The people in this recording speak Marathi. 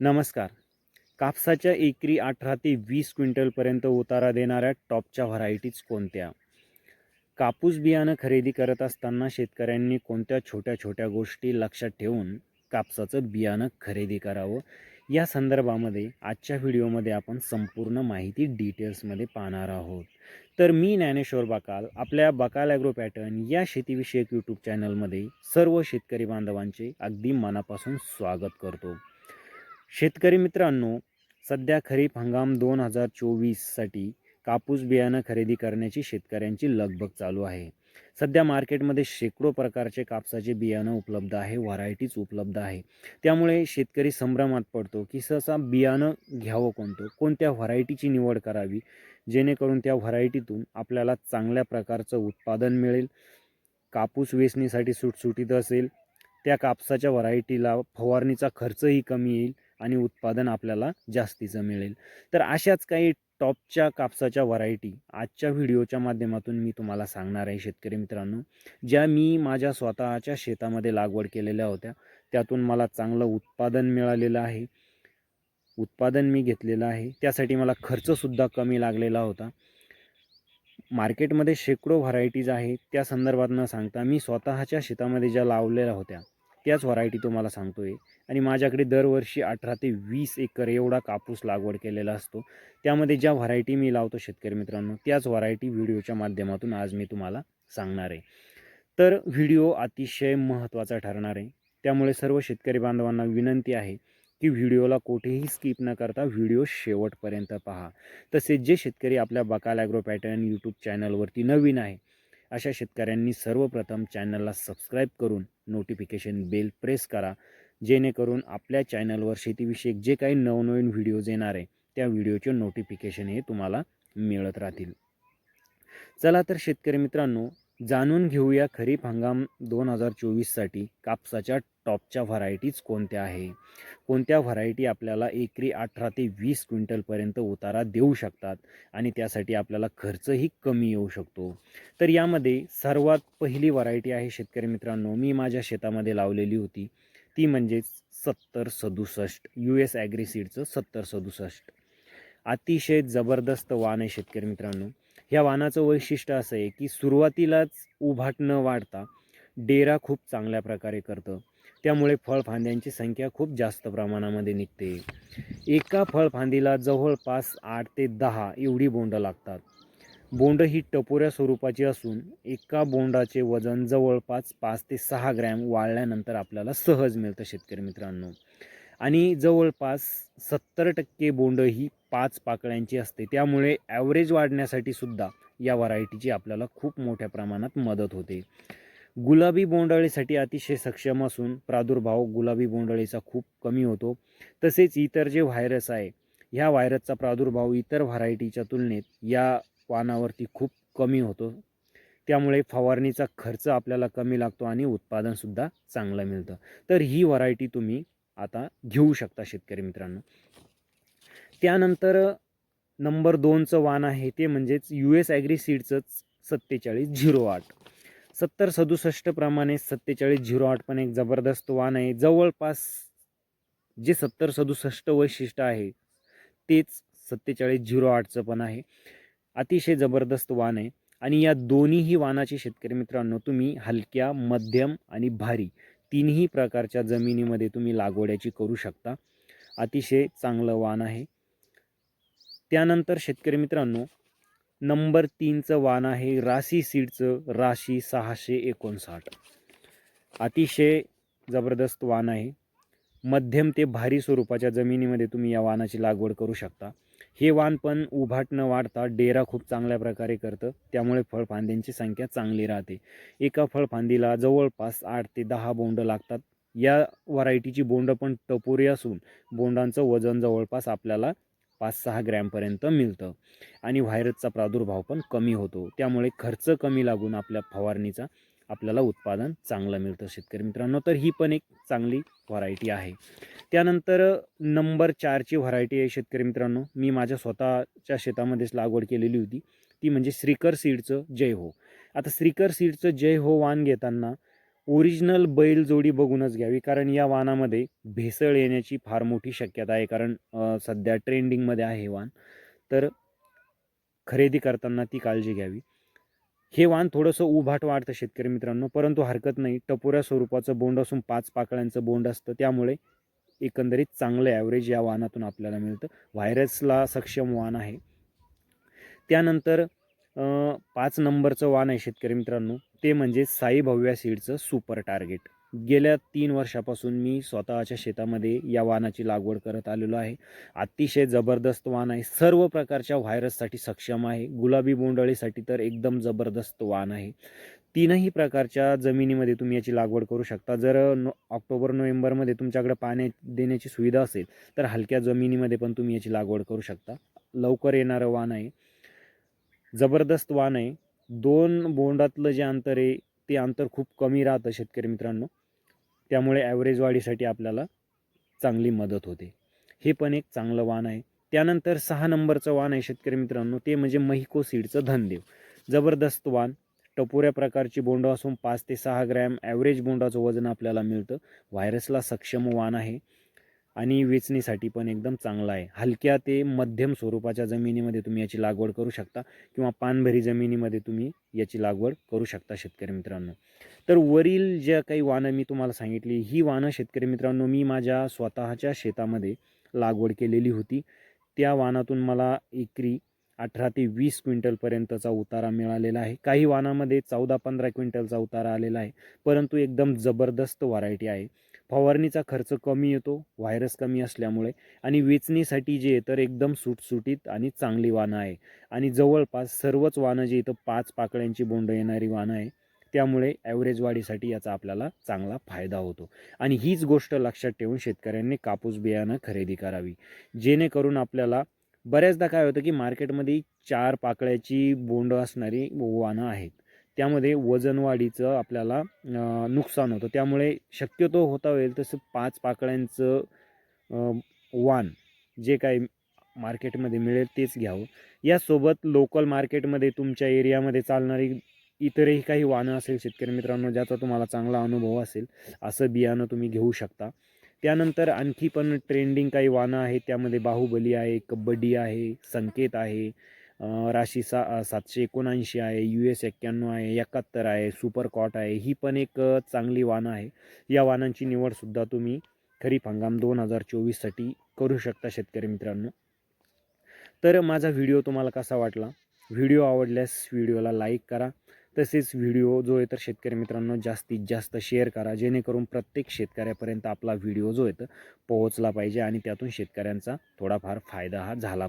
नमस्कार. कापसाच्या एकरी अठरा ते वीस क्विंटलपर्यंत उतारा देणाऱ्या टॉपच्या व्हरायटीज कोणत्या? कापूस बियाणं खरेदी करत असताना शेतकऱ्यांनी कोणत्या छोट्या छोट्या गोष्टी लक्षात ठेवून कापसाचं बियाणं खरेदी करावं? या संदर्भामध्ये आजच्या व्हिडिओमध्ये आपण संपूर्ण माहिती डिटेल्समध्ये पाहणार आहोत. तर मी ज्ञानेश्वर बकाल आपल्या बकाल ॲग्रो पॅटर्न या शेतीविषयक यूट्यूब चॅनलमध्ये सर्व शेतकरी बांधवांचे अगदी मनापासून स्वागत करतो. शेतकरी मित्रांनो सध्या खरीप हंगाम दोन हजार चोवीससाठी कापूस बियाणं खरेदी करण्याची शेतकऱ्यांची लगबग चालू आहे. सध्या मार्केटमध्ये शेकडो प्रकारचे कापसाचे बियाणं उपलब्ध आहे व्हरायटीज उपलब्ध आहे. त्यामुळे शेतकरी संभ्रमात पडतो की सहसा बियाणं घ्यावं कोणतं? कोणत्या व्हरायटीची निवड करावी? जेणेकरून त्या व्हरायटीतून आपल्याला चांगल्या प्रकारचं उत्पादन मिळेल. कापूस वेचणीसाठी सुटसुटीत असेल त्या कापसाच्या व्हरायटीला फवारणीचा खर्चही कमी येईल आणि उत्पादन आपल्याला जास्तीचं मिळेल. तर अशाच काही टॉपच्या कापसाच्या व्हरायटी आजच्या व्हिडिओच्या माध्यमातून मी तुम्हाला सांगणार आहे शेतकरी मित्रांनो ज्या मी माझ्या स्वतःच्या शेतामध्ये लागवड केलेल्या होत्या त्यातून मला चांगलं उत्पादन मिळालेलं आहे. उत्पादन मी घेतलेलं आहे. त्यासाठी मला खर्चसुद्धा कमी लागलेला होता. मार्केटमध्ये शेकडो व्हरायटीज आहेत त्या संदर्भात न सांगता मी स्वतःच्या शेतामध्ये ज्या लावलेल्या होत्या त्याच व्हरायटी तुम्हाला सांगतो आहे आणि माझ्याकडे दरवर्षी अठरा ते वीस एकर एवढा कापूस लागवड केलेला असतो. त्यामध्ये ज्या व्हरायटी मी लावतो शेतकरी मित्रांनो त्याच व्हरायटी व्हिडिओच्या माध्यमातून आज मी तुम्हाला सांगणार आहे. तर व्हिडिओ अतिशय महत्त्वाचा ठरणार आहे. त्यामुळे सर्व शेतकरी बांधवांना विनंती आहे की व्हिडिओला कुठेही स्किप न करता व्हिडिओ शेवटपर्यंत पहा. तसेच जे शेतकरी आपल्या बकाल ॲग्रो पॅटर्न यूट्यूब चॅनलवरती नवीन आहे अशा शेतकऱ्यांनी सर्वप्रथम चॅनलला सबस्क्राईब करून नोटिफिकेशन बेल प्रेस करा जेणेकरून आपल्या चॅनलवर शेतीविषयक जे काही नवनवीन व्हिडिओज येणार आहे त्या व्हिडिओचे नोटिफिकेशन हे तुम्हाला मिळत राहतील. चला तर शेतकरी मित्रांनो जाणून घेऊया खरीप हंगाम दोन हजार चोवीससाठी कापसाच्या टॉपच्या व्हरायटीज कोणत्या आहे? कोणत्या व्हरायटी आपल्याला एकरी अठरा ते वीस क्विंटलपर्यंत उतारा देऊ शकतात आणि त्यासाठी आपल्याला खर्चही कमी येऊ शकतो? तर यामध्ये सर्वात पहिली व्हरायटी आहे शेतकरी मित्रांनो मी माझ्या शेतामध्ये लावलेली होती. ती म्हणजेच सत्तर सदुसष्ट यू एस ॲग्रिसीडचं सत्तर सदुसष्ट. अतिशय जबरदस्त वाण आहे शेतकरी मित्रांनो. ह्या वाणाचं वैशिष्ट्य असं आहे की सुरुवातीलाच उभाट न वाढता डेरा खूप चांगल्या प्रकारे करतं. त्यामुळे फळफांद्यांची संख्या खूप जास्त प्रमाणामध्ये निघते. एका फळफांदीला जवळपास आठ ते दहा एवढी बोंड लागतात. बोंड ही टपोऱ्या स्वरूपाची असून एका बोंडाचे वजन जवळपास पाच ते सहा ग्रॅम वाळल्यानंतर आपल्याला सहज मिळतं शेतकरी मित्रांनो. आणि जवळपास सत्तर टक्के बोंड ही पाच पाकळ्यांची असते. त्यामुळे ॲव्हरेज वाढण्यासाठी सुद्धा या व्हरायटीची आपल्याला खूप मोठ्या प्रमाणात मदत होते. गुलाबी बोंडअळीसाठी अतिशय सक्षम असून प्रादुर्भाव गुलाबी बोंडअळीचा खूप कमी होतो. तसेच इतर जे व्हायरस आहे ह्या व्हायरसचा प्रादुर्भाव इतर व्हरायटीच्या तुलनेत या पानावरती खूप कमी होतो. त्यामुळे फवारणीचा खर्च आपल्याला कमी लागतो आणि उत्पादनसुद्धा चांगलं मिळतं. तर ही व्हरायटी तुम्ही आता घेऊ शकता शेतकरी मित्रांनो. त्यानंतर नंबर दोनचं वाण आहे ते म्हणजेच यू एस ॲग्री सीडचंच सत्तेचाळीस झिरो आठ. सत्तर सदुसष्टप्रमाणे सत्तेचाळीस झिरो आठ पण एक जबरदस्त वाण आहे. जवळपास जे सत्तर सदुसष्ट वैशिष्ट्य आहे तेच सत्तेचाळीस झिरो आठचं पण आहे. अतिशय जबरदस्त वाण आहे. आणि या दोन्हीही वाणाचे शेतकरी मित्रांनो तुम्ही हलक्या मध्यम आणि भारी तिन्ही प्रकारच्या जमिनीमध्ये तुम्ही लागवड्याची करू शकता. अतिशय चांगलं वाण आहे. त्यानंतर शेतकरी मित्रांनो नंबर तीनचं वाण आहे राशी सीडचं राशी सहाशे एकोणसाठ. अतिशय जबरदस्त वाण आहे. मध्यम ते भारी स्वरूपाच्या जमिनीमध्ये तुम्ही या वाणाची लागवड करू शकता. हे वाण पण उभाट न वाढता डेरा खूप चांगल्या प्रकारे करतं. त्यामुळे फळफांद्यांची संख्या चांगली राहते. एका फळफांदीला जवळपास आठ ते दहा बोंड लागतात. या व्हरायटीची बोंड पण टपोरी असून बोंडांचं वजन जवळपास आपल्याला पाच सहा ग्रॅमपर्यंत मिळतं. आणि व्हायरसचा प्रादुर्भाव पण कमी होतो. त्यामुळे खर्च कमी लागून आपल्या फवारणीचा आपल्याला उत्पादन चांगलं मिळतं शेतकरी मित्रांनो. तर ही पण एक चांगली व्हरायटी आहे. त्यानंतर नंबर चारची व्हरायटी आहे शेतकरी मित्रांनो. मी माझ्या स्वतःच्या शेतामध्येच लागवड केलेली होती. ती म्हणजे श्रीकर सीडचं जय हो. आता श्रीकर सीडचं जय हो वाण घेताना ओरिजिनल बैल जोडी बघूनच घ्यावी कारण या वाहनामध्ये भेसळ येण्याची फार मोठी शक्यता आहे कारण सध्या ट्रेंडिंगमध्ये आहे हे वाहन. तर खरेदी करताना ती काळजी घ्यावी. हे वाहन थोडंसं उभाट वाटतं शेतकरी मित्रांनो परंतु हरकत नाही. टपोऱ्या स्वरूपाचं बोंड असून पाच पाकळ्यांचं बोंड असतं त्यामुळे एकंदरीत चांगलं ॲव्हरेज या वाहनातून आपल्याला मिळतं. व्हायरसला सक्षम वाहन आहे. त्यानंतर पाच नंबरचं वाहन आहे शेतकरी मित्रांनो. ते म्हणजे साई भव्या सीडचं सुपर टार्गेट गेल्या तीन वर्षापासून मी स्वतःच्या शेतामध्ये या वाहनाची लागवड करत आलेलो आहे. अतिशय जबरदस्त वाहन आहे. सर्व प्रकारच्या व्हायरससाठी सक्षम आहे. गुलाबी बोंडअळीसाठी तर एकदम जबरदस्त वाहन आहे. तीनही प्रकारच्या जमिनीमध्ये तुम्ही याची लागवड करू शकता. जर नो ऑक्टोबर नोव्हेंबरमध्ये तुमच्याकडे पाणी देण्याची सुविधा असेल तर हलक्या जमिनीमध्ये पण तुम्ही याची लागवड करू शकता. लवकर येणारं वाहन आहे. जबरदस्त वाहन आहे. दोन बोंडातलं जे अंतर आहे ते अंतर खूप कमी राहतं शेतकरी मित्रांनो. त्यामुळे ॲव्हरेज वाढीसाठी आपल्याला चांगली मदत होते. हे पण एक चांगलं वाहन आहे. त्यानंतर सहा नंबरचं वाहन आहे शेतकरी मित्रांनो ते म्हणजे महिको सीडचं धनदेव. जबरदस्त वाहन. टपोऱ्या प्रकारची बोंड असून पाच ते सहा ग्रॅम ॲव्हरेज बोंडाचं वजन आपल्याला मिळतं. व्हायरसला सक्षम वाहन आहे. आणि वेचणीसाठी पण एकदम चांगला आहे. हलक्या ते मध्यम स्वरूपाच्या जमिनीमध्ये तुम्ही याची लागवड करू शकता किंवा पानभरी जमिनीमध्ये तुम्ही याची लागवड करू शकता शेतकरी मित्रांनो. तर वरील ज्या काही वानं मी तुम्हाला सांगितली ही वानं शेतकरी मित्रांनो मी माझ्या स्वतःच्या शेतामध्ये लागवड केलेली होती. त्या वाहनातून मला एकरी अठरा ते वीस क्विंटलपर्यंतचा उतारा मिळालेला आहे. काही वानामध्ये चौदा पंधरा क्विंटलचा उतारा आलेला आहे. परंतु एकदम जबरदस्त व्हरायटी आहे. फवारणीचा खर्च कमी येतो व्हायरस कमी असल्यामुळे आणि वेचणीसाठी जे आहे तर एकदम सुटसुटीत आणि चांगली वानं आहे. आणि जवळपास सर्वच वानं जे इथं पाच पाकळ्यांची बोंड येणारी वानं आहे त्यामुळे ॲव्हरेज वाढीसाठी याचा आपल्याला चांगला फायदा होतो. आणि हीच गोष्ट लक्षात ठेवून शेतकऱ्यांनी कापूस बियाणं खरेदी करावी. जेणेकरून आपल्याला बऱ्याचदा काय होतं की मार्केटमध्ये चार पाकळ्याची बोंड असणारी वानं आहेत. त्यामध्ये वजनवाढीचं आपल्याला नुकसान होतं. त्यामुळे शक्यतो होता होईल तसं पाच पाकळ्यांचं वान वाण जे काही मार्केटमध्ये मिळेल तेच घ्यावं. यासोबत लोकल मार्केटमध्ये तुमच्या एरियामध्ये चालणारी इतरही काही वाहनं असेल शेतकरी मित्रांनो ज्याचा तुम्हाला चांगला अनुभव असेल असं बियाणं तुम्ही घेऊ शकता. त्यानंतर आणखी पण ट्रेंडिंग काही वाहनं आहेत. त्यामध्ये बाहुबली आहे कबड्डी आहे संकेत आहे राशी सा सातशे एकोणऐंशी आहे यू एस एक्क्याण्णव आहे एकाहत्तर आहे सुपर कॉट आहे ही पण एक चांगली वाहनं आहे. या वाहनांची निवडसुद्धा तुम्ही खरीप हंगाम दोन हजार चोवीससाठी करू शकता शेतकरी मित्रांनो. तर माझा व्हिडिओ तुम्हाला कसा वाटला? व्हिडिओ आवडल्यास व्हिडिओला लाईक करा. तसेच व्हिडिओ जो आहे तर शेतकरी मित्रांनो जास्तीत जास्त शेअर करा जेणेकरून प्रत्येक शेतकऱ्यापर्यंत आपला व्हिडिओ जो आहे तर पोहोचला पाहिजे आणि त्यातून शेतकऱ्यांचा थोडाफार फायदा हा झाला